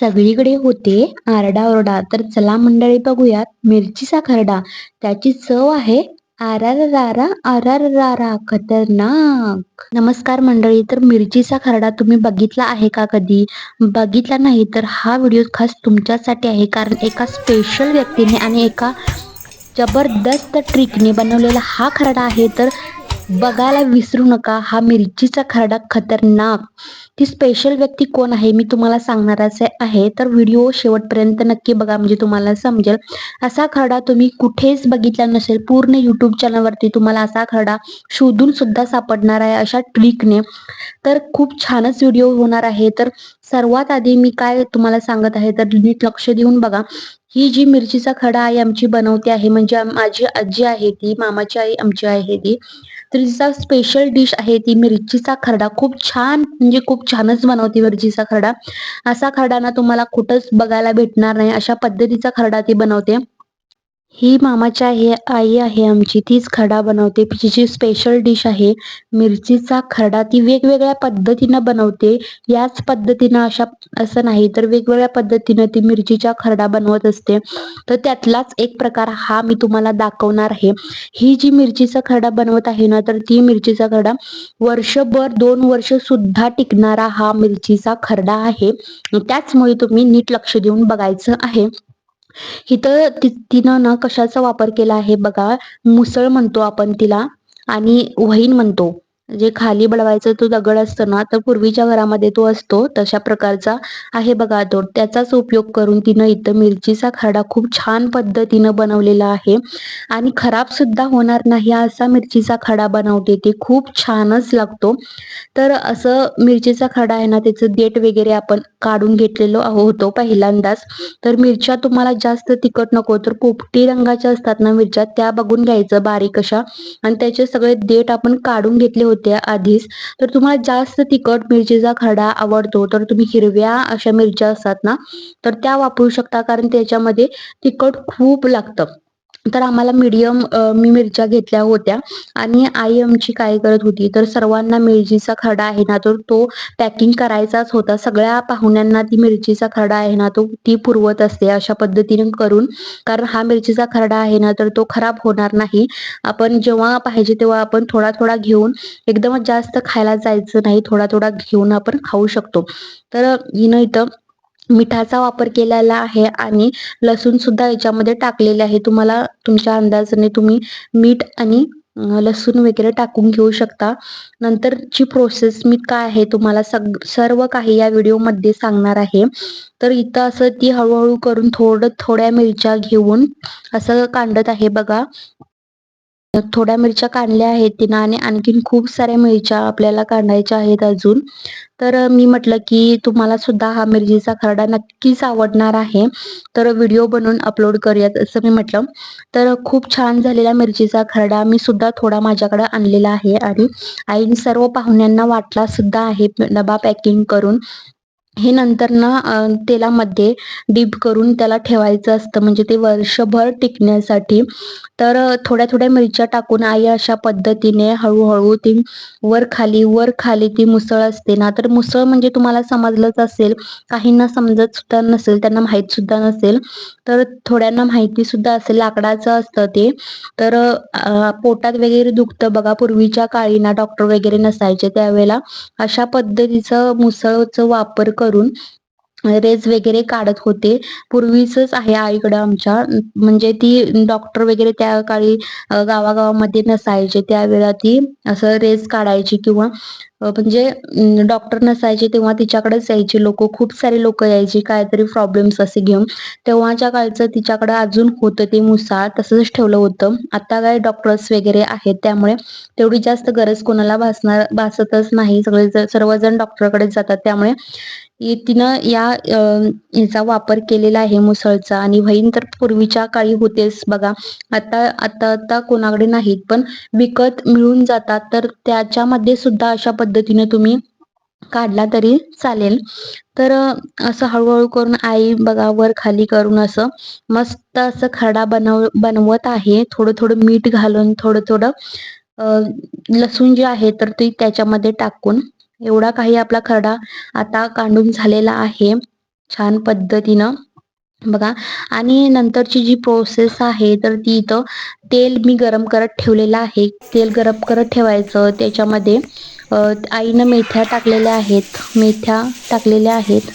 सगळीकडे होते. आरडाओरडा तर चला मंडळी बघूयात. मिरचीचा खरडा त्याची चव आहे आरारारा आरारारा खतरनाक. नमस्कार मंडळी. तर मिरचीचा खरडा तुम्ही बघितला आहे का कधी? बघितला नाही तर हा व्हिडिओ खास तुमच्यासाठी आहे. कारण एका स्पेशल व्यक्तीने आणि एका जबरदस्त ट्रिकने बनवलेला हा खरडा आहे. तर बघायला विसरू नका. हा मिरचीचा खरडा खतरनाक. ती स्पेशल व्यक्ती कोण आहे? मी तुम्हाला सांगणारच आहे. तर व्हिडिओ शेवटपर्यंत नक्की बघा. म्हणजे तुम्हाला समजेल. असा खरडा तुम्ही कुठेच बघितला नसेल. पूर्ण युट्यूब चॅनलवरती तुम्हाला असा खरडा शोधून सुद्धा सापडणार आहे अशा ट्रिकने तर खूप छानच व्हिडिओ होणार आहे. तर सर्वात आधी मी काय तुम्हाला सांगत आहे तर नीट लक्ष देऊन बघा. ही जी मिरचीचा खडा आई आमची बनवते आहे म्हणजे माझी आजी आहे ती मामाची आई आमची आहे ती तर तिचा स्पेशल डिश आहे ती मिरचीचा खरडा खूप छान म्हणजे खूप छानच बनवते मिरचीचा खरडा असा खरडा ना तुम्हाला कुठंच बघायला भेटणार नाही अशा पद्धतीचा खरडा ती बनवते. ही मामाची आहे आई आहे आमची. तीच खरडा बनवते. तिची स्पेशल डिश आहे. मिरचीचा खरडा ती वेगवेगळ्या पद्धतीनं बनवते. याच पद्धतीनं अशा असं नाही तर वेगवेगळ्या पद्धतीनं ती मिरचीचा खरडा बनवत असते. तर त्यातलाच एक प्रकार हा मी तुम्हाला दाखवणार आहे. ही जी मिरचीचा खरडा बनवत आहे ना तर ती मिरचीचा खरडा वर्षभर दोन वर्ष सुद्धा टिकणारा हा मिरचीचा खरडा आहे. त्याचमुळे तुम्ही नीट लक्ष देऊन बघायचं आहे. इथं तिनं ना कशाचा वापर केला आहे बघा. मुसळ म्हणतो आपण तिला आणि वहीन म्हणतो. जे खाली बळवायचं तो दगड असतो ना तर पूर्वीच्या घरामध्ये तो असतो. तशा प्रकारचा आहे बघा तो. त्याचाच उपयोग करून तिनं इथं मिरचीचा खरडा खूप छान पद्धतीनं बनवलेला आहे. आणि खराब सुद्धा होणार नाही असा मिरचीचा खडा बनवते. ते खूप छानच लागतो. तर असं मिरचीचा खडा आहे ना त्याचं देठ वगैरे आपण काढून घेतलेलो होतो हो पहिल्यांदाच. तर मिरच्या तुम्हाला जास्त तिखट नको तर पोपटी रंगाच्या असतात ना मिरच्या त्या बघून घ्यायचं बारीक अशा. आणि त्याचे सगळे देठ आपण काढून घेतले होते. आधीच. तर तुम्हाला जास्त तिखट मिरचीचा खडा आवडतो तर तुम्ही हिरव्या अशा मिरच्या असतात ना तर त्या वापरू शकता कारण त्याच्यामध्ये तिखट खूप लागतं. तर आम्हाला मीडियम मी मिरच्या घेतल्या होत्या. आणि आई आमची काय करत होती तर सर्वांना मिरचीचा खडा आहे ना तर तो पॅकिंग करायचाच होता. सगळ्या पाहुण्यांना ती मिरचीचा खडा आहे ना तो ती पुरवत असते अशा पद्धतीने करून. कारण हा मिरचीचा खरडा आहे ना तर तो खराब होणार नाही. आपण जेव्हा पाहिजे तेव्हा आपण थोडा थोडा घेऊन एकदमच जास्त खायला जायचं नाही थोडा थोडा घेऊन आपण खाऊ शकतो. तर हिनं इथं मिठाचा वापर केलेला आहे आणि लसूण सुद्धा याच्यामध्ये टाकलेले आहे. तुम्हाला तुमच्या अंदाजाने तुम्ही मीठ आणि लसूण वगैरे टाकून घेऊ शकता. नंतरची प्रोसेस मी काय आहे तुम्हाला सग सर्व काही या व्हिडिओमध्ये सांगणार आहे. तर इथं असं ती हळूहळू करून थोडं थोड्या मिरच्या घेऊन असं कांडत आहे बघा. थोड्या मिरच्या काढल्या आहेत तिनं आणि आणखीन खूप साऱ्या मिरच्या आपल्याला काढायच्या आहेत अजून. तर मी म्हटलं की तुम्हाला सुद्धा हा मिरचीचा खरडा नक्कीच आवडणार आहे. तर व्हिडिओ बनवून अपलोड करूयात असं मी म्हटलं. तर खूप छान झालेला मिरचीचा खरडा मी सुद्धा थोडा माझ्याकडे आणलेला आहे आणि आईने सर्व पाहुण्यांना वाटला सुद्धा आहे डबा पॅकिंग करून. हे नंतर ना तेलामध्ये डीप करून त्याला ठेवायचं असतं. म्हणजे ते वर्षभर टिकण्यासाठी. तर थोड्या थोड्या मिरच्या टाकून आई अशा पद्धतीने हळूहळू ती वर खाली वर खाली ती मुसळ असते ना. तर मुसळ म्हणजे तुम्हाला समजलंच असेल. काहींना समजत सुद्धा नसेल त्यांना माहीत सुद्धा नसेल. तर थोड्यांना माहिती सुद्धा असेल लाकडाचं असतं ते. तर पोटात वगैरे दुखतं बघा. पूर्वीच्या काळी ना डॉक्टर वगैरे नसायचे त्यावेळेला. अशा पद्धतीचं मुसळचं वापर करून रेज वगैरे काढत होते. पूर्वीच आहे आईकडं आमच्या. म्हणजे ती डॉक्टर वगैरे त्या काळी गावागावामध्ये नसायचे. त्यावेळेला ती असं रेज काढायची किंवा म्हणजे डॉक्टर नसायचे तेव्हा तिच्याकडेच यायचे लोक. खूप सारे लोक यायचे काहीतरी प्रॉब्लेम्स असे घेऊन. तेव्हाच्या काळचं तिच्याकडे अजून होतं ते मुसाळ तसंच ठेवलं होतं. आता काय डॉक्टर्स वगैरे आहेत त्यामुळे तेवढी जास्त गरज कोणाला भासणार भासतच नाही. सगळे सर्वजण डॉक्टरकडे जातात. त्यामुळे तिनं या याचा वापर केलेला आहे मुसळचा. आणि वहीन तर पूर्वीच्या काळी होतेच बघा. आता आता आता कोणाकडे नाहीत. पण विकत मिळून जातात. तर त्याच्यामध्ये सुद्धा अशा पद्धतीने तुम्ही काढला तरी चालेल. तर असं हळूहळू करून आई बघा वर खाली करून असं मस्त असं खडा बनव बनवत आहे. थोडं थोडं मीठ घालून थोडं थोडं लसूण जे आहे तर ते त्याच्यामध्ये टाकून एवढा काही आपला खरडा आता कांडून झालेला आहे. छान पद्धतीनं. बघा. आणि नंतरची जी प्रोसेस आहे तर ती इथं तेल मी गरम करत ठेवलेलं आहे. तेल गरम करत ठेवायचं. त्याच्यामध्ये आईनं मेथ्या टाकलेल्या आहेत. मेथ्या टाकलेल्या आहेत.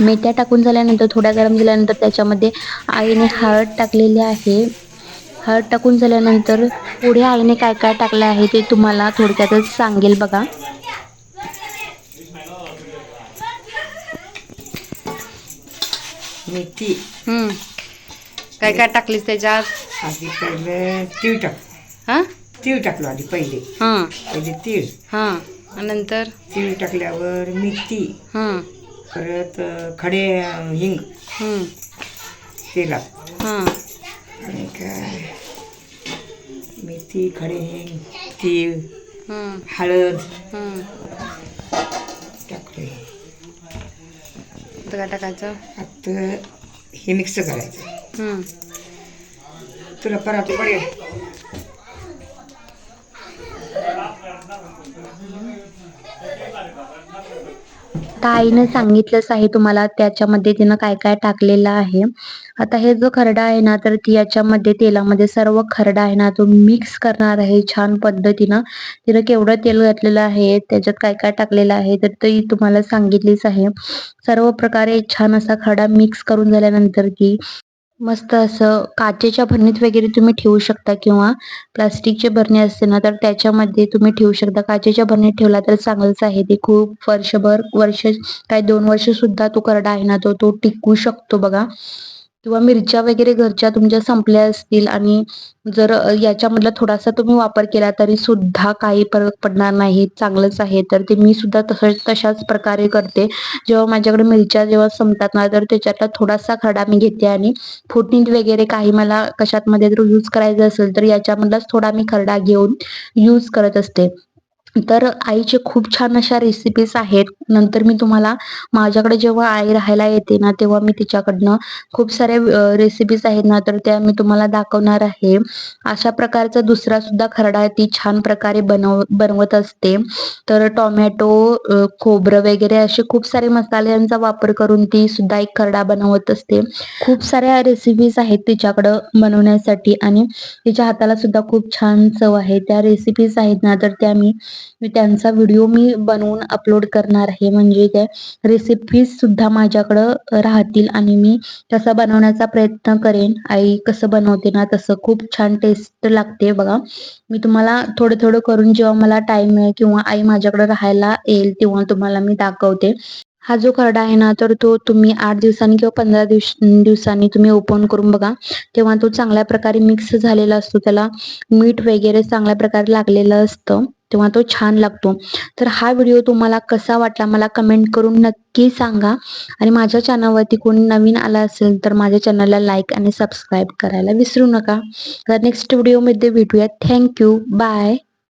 मेथ्या टाकून झाल्यानंतर थोड्या गरम झाल्यानंतर त्याच्यामध्ये आईने हळद टाकलेली आहे. हळद टाकून झाल्यानंतर पुढे आईने काय काय टाकलं आहे ते तुम्हाला थोडक्यातच सांगेल बघा. मेथी. हम्म. काय काय टाकलीस त्याच्यात? तीळ टाक हा? तीळ टाकलो आधी पहिले. हा. पहिले तीळ. हा. नंतर? तीळ टाकल्यावर मेथी हा. परत खडे हिंग. तेलात. हा. आणि काय? मेथी खडे हिंग तीळ. हळद. टाकले. आता काय टाकायचं? आता हे मिक्स करायचं. तुला परत पडेल. ताईनं सांगितलंच आहे तुम्हाला त्याच्यामध्ये तिनं काय काय टाकलेलं आहे. आता हे जो खरडा आहे ना तर ती याच्यामध्ये तेलामध्ये सर्व खरडा आहे ना तो मिक्स करणार आहे छान पद्धतीनं. तिनं केवढं तेल घातलेलं आहे त्याच्यात काय काय टाकलेलं आहे तर ती तुम्हाला सांगितलीच आहे सर्व प्रकारे छान असा खरडा मिक्स करून झाल्यानंतर ती मस्त असं काचेच्या भरणीत वगैरे तुम्ही ठेवू शकता किंवा प्लास्टिकचे भरणी असते ना तर त्याच्यामध्ये तुम्ही ठेवू शकता. काचेच्या भरणीत ठेवला तर चांगलंच आहे ते. खूप वर्षभर वर्ष काय दोन वर्ष सुद्धा तो करडा आहे ना तो तो टिकू शकतो बघा. किंवा मिरच्या वगैरे घरच्या तुमच्या संपल्या असतील आणि जर याच्यामधला थोडासा तुम्ही वापर केला तरी सुद्धा काही फरक पडणार नाही चांगलंच आहे. तर ते मी सुद्धा तसं तशाच प्रकारे करते. जेव्हा माझ्याकडे मिरच्या जेव्हा संपतात ना तर त्याच्यातला थोडासा खडा मी घेते आणि फोडणीत वगैरे काही मला कशात मध्ये जर यूज करायचं असेल तर याच्यामधलाच थोडा मी खरडा घेऊन यूज करत असते. तर आईचे खूप छान अशा रेसिपीज आहेत. नंतर मी तुम्हाला माझ्याकडे जेव्हा आई राहायला येते ना तेव्हा मी तिच्याकडनं खूप साऱ्या रेसिपीज आहेत ना तर त्या मी तुम्हाला दाखवणार आहे. अशा प्रकारचा दुसरा सुद्धा खरडा ती छान प्रकारे बनव बनवत असते. तर टोमॅटो खोबरं वगैरे असे खूप सारे मसाल्यांचा वापर करून ती सुद्धा एक खरडा बनवत असते. खूप साऱ्या रेसिपीज आहेत तिच्याकडं बनवण्यासाठी आणि तिच्या हाताला सुद्धा खूप छान चव आहे. त्या रेसिपीज आहेत ना तर त्या मी मी त्यांचा व्हिडिओ मी बनवून अपलोड करणार आहे. म्हणजे त्या रेसिपीज सुद्धा माझ्याकडं राहतील आणि मी तसा बनवण्याचा प्रयत्न करेन. आई कसं बनवते ना तसं खूप छान टेस्ट लागते बघा. मी तुम्हाला थोडं थोडं करून जेव्हा मला टाइम मिळेल किंवा आई माझ्याकडे राहायला येईल तेव्हा तुम्हाला मी दाखवते. हा जो खरडा आहे ना तर तो तुम्ही आठ दिवसांनी किंवा पंधरा दिवस दिवसांनी तुम्ही ओपन करून बघा. तेव्हा तो चांगल्या प्रकारे मिक्स झालेला असतो. त्याला मीठ वगैरे चांगल्या प्रकारे लागलेलं असतं. तेव्हा तो छान लागतो. तर हा व्हिडिओ तुम्हाला कसा वाटला मला कमेंट करून नक्की सांगा. आणि माझ्या चॅनलवरती कोणी नवीन आला असेल तर माझ्या चॅनलला लाईक आणि सबस्क्राईब करायला विसरू नका. तर नेक्स्ट व्हिडिओमध्ये भेटूया थँक्यू बाय